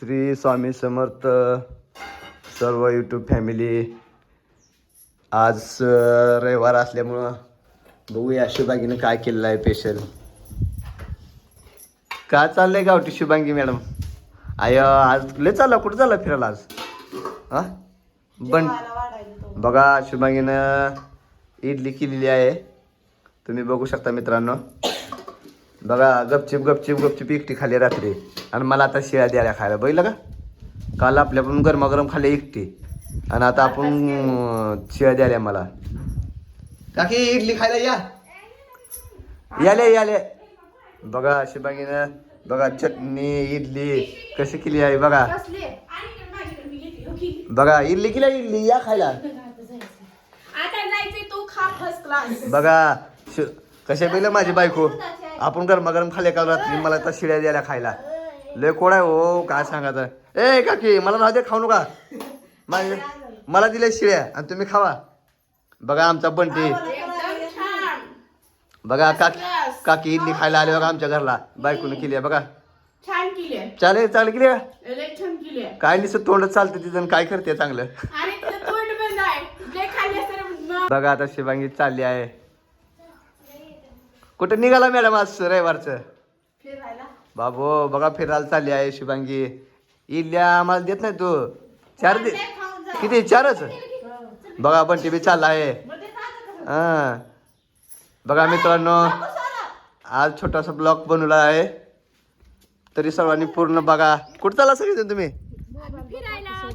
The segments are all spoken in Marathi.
श्री स्वामी समर्थ सर्व यूट्यूब फॅमिली आज रविवार असल्यामुळं बघूया शुभांगीनं काय केलेलं आहे स्पेशल काय चाललंय गावठी शुभांगी मॅडम आय आज लय चालला कुठं चालला फिरायला आज? हां? बन बघा शुभांगीनं इडली केलेली आहे. तुम्ही बघू शकता मित्रांनो. बघा गपचिप गपचिप गपचिप एकटी खाली रात्री. आणि मला आता शिळ्या द्यायला खायला. बघितलं का? काल आपल्या पण गरमागरम खाल्ले एकटी. आणि आता आपण शिळ्या द्यायला मला. काकी इडली खायला या. याले याले. बघा शिबागीनं बघा चटणी इडली कशी केली आहे बघा. बघा इडली केली इडली. या खायला. बघा कशा पहिलं माझी बायको? आपण गरमागरम खाल्ले काल रात्री मला तर शिळ्या द्यायला खायला. लय कोड आहे हो काय सांगायचं. ए काकी मला राहू दे खाऊ नका. माझे मला दिल्या शिळ्या आणि तुम्ही खावा. बघा आमचा बंटी. बघा काकी काकी इडली खायला आले बघा आमच्या घरला. बायकोने केली आहे बघा. चालेल चालेल केली का काय नुसतं तोंड चालतं तिथं काय करते चांगलं. बघा आता शिवांगी चालली आहे. कुठं निघाला मॅडम आज रविवारचं? बाबो बघा फिरायला चालली आहे शिवांगी इडल्या आम्हाला देत नाही तू. चार दे किती चारच? बघा बंटी बी चालला आहे. हा. बघा मित्रांनो आज छोटासा ब्लॉग बनवला आहे. तरी सर्वांनी पूर्ण बघा. कुठं चालला सगळेजण तुम्ही?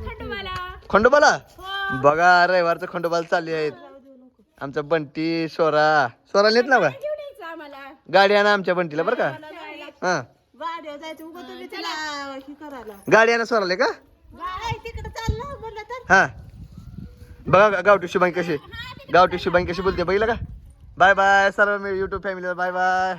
खंडोबाला. खंडोबाला? बघा रविवारचं खंडोबाला चालली आहेत. आमचा बंटी सोरा. सोरा नेत ना आम्हाला गाडी आणा आमच्या बंटीला बरं का? हा. गाड्या जायचं उगा तुम्ही त्याला हे करायला. गाडी आणा सोराले का? गाड्या तिकडे चाललं म्हणलं तर. हा. बघा गावठी शुभांगी कशी. गावठी शुभांगी कशी बोलते बघितलं का? बाय बाय सर्व मी युट्यूब फॅमिलीला बाय बाय.